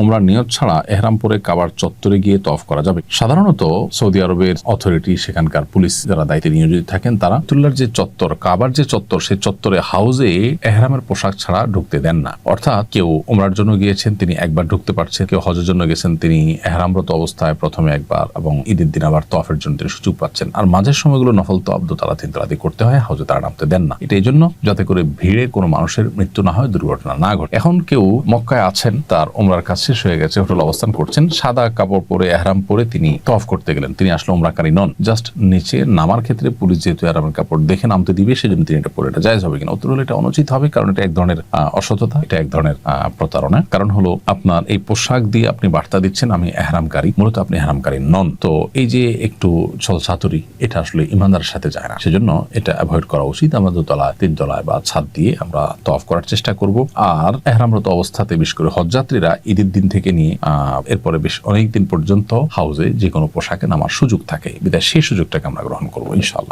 ওমরার নিয়ত ছাড়া এহরাম পরে কাবার চত্বরে গিয়ে তফ করা যাবে। সাধারণত সৌদি আরবের অথরিটি, সেখানকার পুলিশ যারা দায়িত্বে নিয়োজিত থাকেন, তারা তুল্লার যে চত্বর, কাবার যে চত্বর, সেই চত্বরে হাউজে এহরামের পোশাক ছাড়া ঢুকতে দেন না। অর্থাৎ কেউ ওমরার জন্য গিয়েছেন, তিনি একবার ঢুকতে পারছেন, কেউ হজের জন্য গেছেন, তিনি এহরামরত অবস্থায় প্রথমে একবার এবং ঈদের দিন আবার তফের জন্য তিনি সুযোগ পাচ্ছেন। আর মাঝের সময়গুলো নফল তো আব্দ তালা তিন করতে হয়, হাউজে তারা নামতে দেন না। এটা এই জন্য যাতে করে ভিড়ে কোনো মানুষের মৃত্যু না হয়, দুর্ঘটনা না ঘটে। এখন কেউ মক্কায় আছেন, তার ওমরার কাজ শেষ হয়ে গেছে, হোটেল অবস্থান করছেন। সাদা কাপড় পরে এহরাম পরে তিনি তফ করতে গেলেন। তিনি আসলে ওমরাকারী নন, জাস্ট নিচে নামার ক্ষেত্রে পুলিশ যেহেতু এহরামের কাপড় দেখে নামতে দিবে, সেজন্য তিনি এটা পরে এটা জায়জ হবে কিনা? উত্তর হলো এটা অনুচিত হবে, কারণ এটা এক ধরনের অসততা, এটা এক ধরনের প্রতারণা। কারণ হলো আপনার এই পোশাক দিয়ে আপনি বার্তা দিচ্ছেন, আমি এহরামকারী, মূলত আপনি এহরামকারী নন। তো এই যে একটু ছল ছাতুরি এটা আসলে ইমানদারের সাথে যায় না। সেজন্য এটা অ্যাভয়েড করা উচিত। আমরা দোতলায় তিন তলায় বা ছাদ দিয়ে আমরা তফ করার চেষ্টা করব। আর এহরামরত অবস্থাতে, বিশেষ করে হজযাত্রীরা ঈদের দিন থেকে নিয়ে এরপরে বেশ অনেক দিন পর্যন্ত হাউজে যে কোনো পোশাকে নামার সুযোগ থাকে। বিদায়, সেই সুযোগটাকে আমরা গ্রহণ করব ইনশাল্লাহ